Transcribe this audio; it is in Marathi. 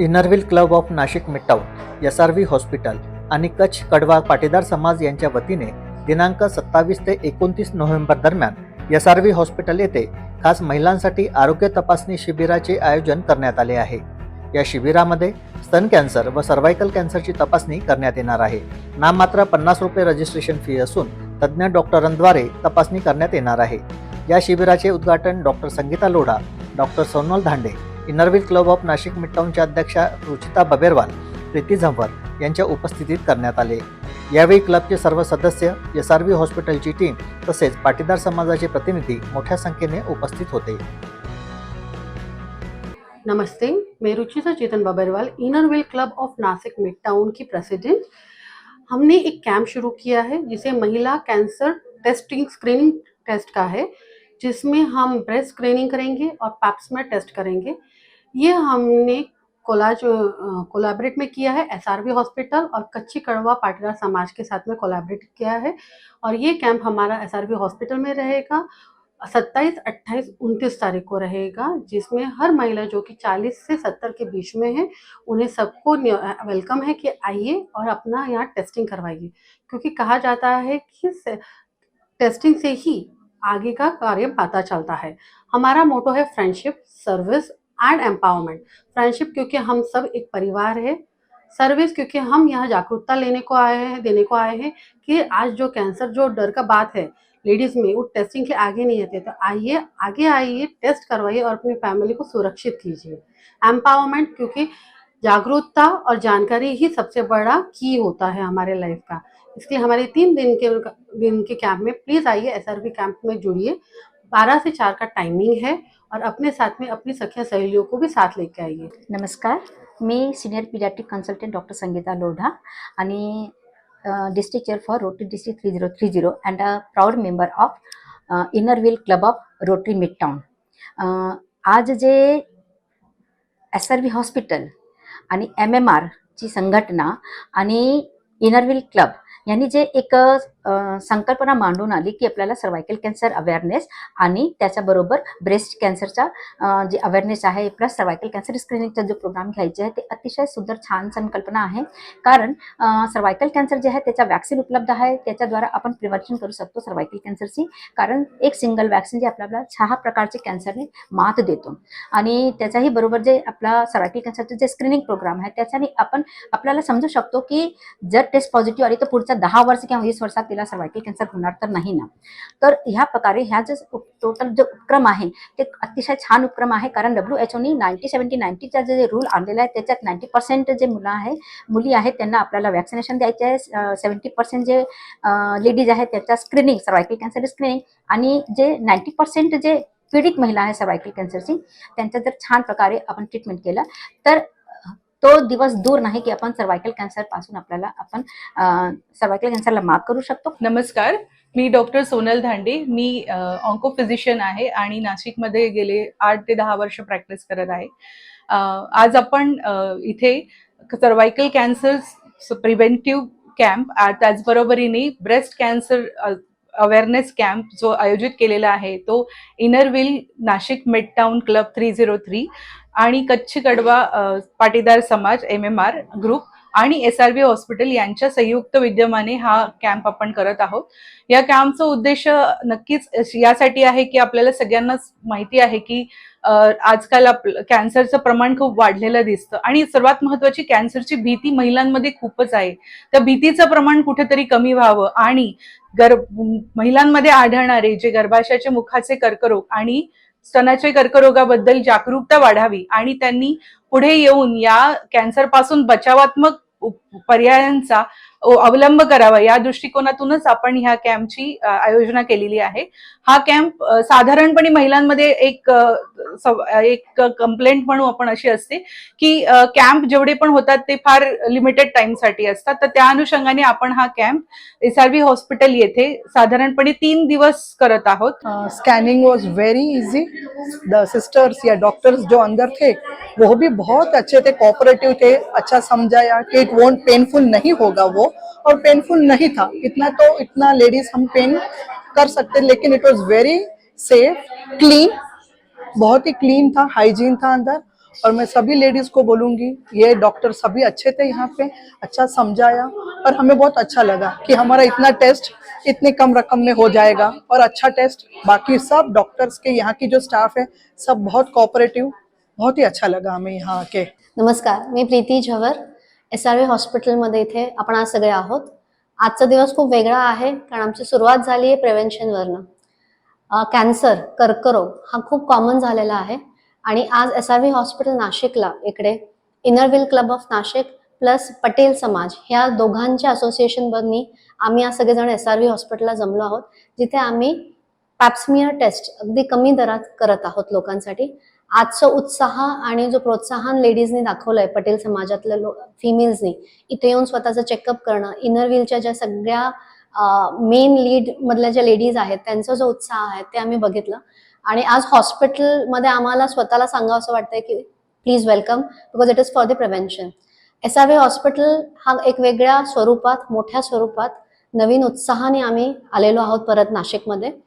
Inner wheel club of Nashik midtown S R V hospital आणि कच्छ कडवा पाटीदार समाज यांच्या वतीने दिनांक सत्तावीस ते एकोणतीस नोव्हेंबर दरम्यान एस आर व्ही हॉस्पिटल येथे खास महिलांसाठी आरोग्य तपासणी शिबिराचे आयोजन करण्यात आले आहे. या शिबिरामध्ये स्तन कॅन्सर व सर्व्हायकल कॅन्सरची तपासणी करण्यात येणार आहे. नाममात्र पन्नास रुपये रजिस्ट्रेशन फी असून तज्ज्ञ डॉक्टरांद्वारे तपासणी करण्यात येणार आहे. या शिबिराचे उद्घाटन doctor Sangeeta Lodha doctor Sonal Dhande inner wheel club of Nashik मिडटाऊनच्या अध्यक्षा रुचिता बबेरवाल प्रीती झंवर यांच्या उपस्थितीत करण्यात आले. यावेळी क्लबचे सर्व सदस्य एस आर व्ही हॉस्पिटलची टीम तसेच पाटीदार समाजाचे प्रतिनिधी मोठ्या संख्येने उपस्थित होते. नमस्ते मैं Ruchita Chetan Baberwal inner wheel club of Nashik mid town की प्रेसिडेंट. हमने एक कैंप शुरू किया है जिसे महिला कैंसर टेस्टिंग स्क्रीनिंग टेस्ट का है. जिसमें हम ब्रेस्ट स्क्रीनिंग करेंगे और पैप्समेट टेस्ट करेंगे। ये हमने कोलाज कोलाबरेट में किया है एसआरवी हॉस्पिटल और कच्ची कड़वा पाटीदार समाज के साथ में कोलाबरेट किया है और ये कैंप हमारा एसआरवी हॉस्पिटल में रहेगा। सत्ताईस, अट्ठाईस, उनतीस तारीख को रहेगा, जिसमें हर महिला जो कि 40 से 70 के बीच में है, उन्हें सबको वेलकम है कि आइए और अपना यहाँ टेस्टिंग करवाइए। क्योंकि कहा जाता है कि टेस्टिंग से ही आगे का कार्य पता चलता है। हमारा मोटो है friendship service and empowerment friendship क्योंकि हम सब एक परिवार है। सर्विस क्योंकि हम यहाँ जागरूकता लेने को आए हैं, देने को आए हैं कि आज जो कैंसर जो डर का बात है लेडीज़ में वो टेस्टिंग के आगे नहीं आते तो आइए, आगे आइए टेस्ट करवाइए और अपनी फैमिली को सुरक्षित कीजिए। एम्पावरमेंट क्योंकि जागरूकता और जानकारी ही सबसे बड़ा की होता है हमारे लाइफ का। इसलिए हमारे तीन दिन के दिन के कैंप में प्लीज़ आइए एस कैंप में जुड़िए। बारह से चार का टाइमिंग है और अपने साथ में अपनी सखिया, सहेलियों को भी साथ लेके आइए। नमस्कार, मी senior paediatric consultant doctor Sangeeta Lodha आणि district chair for Rotary district three zero three zero and a proud member of inner wheel club of Rotary mid town आज जे एस आर व्ही हॉस्पिटल आणि एम एम आरची संघटना आणि इनरव्हील क्लब यांनी जे एक संकल्पना मांडून आली की आपल्याला सर्वायकल कॅन्सर अवेअरनेस आणि त्याच्याबरोबर ब्रेस्ट कॅन्सरचा जे अवेअरनेस आहे प्लस सर्वायकल कॅन्सर स्क्रीनिंगचा जो प्रोग्राम घ्यायचे आहे ते अतिशय सुंदर छान संकल्पना आहे. कारण सर्वायकल कॅन्सर जे आहे त्याचा वॅक्सिन उपलब्ध आहे. त्याच्याद्वारा आपण प्रिव्हेंशन करू शकतो सर्वायकल कॅन्सरची कारण एक सिंगल वॅक्सिन जे आपल्याला सहा प्रकारचे कॅन्सरने मात देतो. आणि त्याच्याही बरोबर जे आपला सर्वायकल कॅन्सरचं जे स्क्रीनिंग प्रोग्राम आहे त्याच्याने आपण आपल्याला समजू शकतो की जर टेस्ट पॉझिटिव्ह आली तर पुढच्या दहा वर्ष किंवा वीस वर्षात तिला सर्वायकल कॅन्सर होणार तर नाही ना. तर ह्या प्रकारे ह्या जे टोटल जो उपक्रम आहे ते अतिशय छान उपक्रम आहे. कारण डब्ल्यू एच ओनी नाईन्टी सेव्हन्टी नाईन्टीचा जे रूल आणलेला आहे त्याच्यात नाईन्टी पर्सेंट जे मुलं आहे मुली आहेत त्यांना आपल्याला वॅक्सिनेशन द्यायचे आहे. सेव्हन्टी पर्सेंट जे लेडीज आहेत त्याच्या स्क्रीनिंग सर्वायकल कॅन्सर स्क्रीनिंग आणि जे नाईन्टी पर्सेंट जे पीडित महिला आहे सर्वायकल कॅन्सरची त्यांचं जर छान प्रकारे आपण ट्रीटमेंट केलं तर तो दिवस दूर नाही की आपण सर्वायकल कॅन्सरपासून आपल्याला आपण सर्वायकल कॅन्सरला मात करू शकतो. नमस्कार. मी डॉक्टर सोनल धांडे. मी ऑन्को फिजिशियन आहे आणि नाशिकमध्ये गेले आठ ते दहा वर्ष प्रॅक्टिस करत आहे. आज आपण इथे सर्वायकल कॅन्सर प्रिव्हेंटिव्ह कॅम्प त्याचबरोबरीने ब्रेस्ट कॅन्सर अवेअरनेस कॅम्प जो आयोजित केलेला आहे तो inner wheel Nashik mid town club three zero three आणि कच्छ कडवा पाटीदार समाज एम एम आर ग्रुप आणि एस आर बी हॉस्पिटल यांच्या संयुक्त विद्यमाने हा कॅम्प आपण करत आहोत. या कॅम्पचा उद्देश नक्कीच यासाठी आहे की आपल्याला सगळ्यांनाच माहिती आहे की आजकाल आपलं कॅन्सरचं प्रमाण खूप वाढलेलं दिसतं आणि सर्वात महत्वाची कॅन्सरची भीती महिलांमध्ये खूपच आहे. त्या भीतीचं प्रमाण कुठेतरी कमी व्हावं आणि गर्भ महिलांमध्ये आढळणारे जे गर्भाशयाचे मुखाचे कर्करोग आणि स्तनाच्या कर्करोगाबद्दल जागरूकता वाढावी आणि त्यांनी पुढे येऊन या कॅन्सरपासून बचावात्मक पर्यायांचा अवलंब करावा. या दृष्टिकोनातूनच आपण ह्या कॅम्पची आयोजना केलेली आहे. हा कॅम्प साधारणपणे महिलांमध्ये एक एक कंप्लेंट म्हणू आपण अशी असते की कॅम्प जेवढे पण होतात ते फार लिमिटेड टाइमसाठी असतात. तर त्या अनुषंगाने आपण हा camp S R V hospital येथे साधारणपणे तीन दिवस करत आहोत. Scanning was very easy the sisters या डॉक्टर्स जो अंदर थे वो भी बहुत अच्छे थे कोऑपरेटिव थे अच्छा समझाया कि इट वोंट पेनफुल नहीं होगा वो और पेनफुल नहीं था। इतना तो इतना लेडीज हम पेन कर सकते लेकिन it was very safe clean बहुत ही क्लीन था हाइजीन था अंदर। और मैं सभी लेडीज़ को बोलूँगी, ये डॉक्टर सभी अच्छे थे यहाँ पे अच्छा समझाया। और हमें बहुत अच्छा लगा कि हमारा इतना टेस्ट इतने कम रकम में हो जाएगा। और अच्छा टेस्ट बाकी सब डॉक्टर्स के यहाँ की जो स्टाफ है, सब बहुत कोऑपरेटिव बहुत ही अच्छा लगा हमें यहाँ आके। नमस्कार, मी Preeti Zawar S R V हॉस्पिटलमध्ये इथे आपण आज सगळे आहोत. आजचा दिवस खूप वेगळा आहे, कारण आमची सुरुवात झाली आहे प्रिव्हेन्शनवरनं कॅन्सर कर्करोग हा खूप कॉमन झालेला आहे. आणि आज एस आर व्ही हॉस्पिटल नाशिकला इकडे inner wheel club of Nashik plus Patel समाज ह्या दोघांच्या असोसिएशनवरनी आम्ही आज सगळेजण एस आर व्ही हॉस्पिटलला जमलो आहोत. जिथे आम्ही पॅप्समियर टेस्ट अगदी कमी दरात करत आहोत लोकांसाठी. आजचा उत्साह आणि जो प्रोत्साहन लेडीजनी दाखवलंय पटेल समाजातल्या लो फिमेल्सनी इथे येऊन स्वतःचं चेकअप करणं इनरव्हीलच्या ज्या सगळ्या मेन लीड मधल्या ज्या लेडीज आहेत त्यांचा जो उत्साह आहे ते आम्ही बघितलं. आणि आज हॉस्पिटलमध्ये आम्हाला स्वतःला सांगावं असं वाटतंय की please welcome because it is for the prevention S R V hospital हा एक वेगळ्या स्वरूपात मोठ्या स्वरूपात नवीन उत्साहाने आम्ही आलेलो आहोत परत नाशिकमध्ये.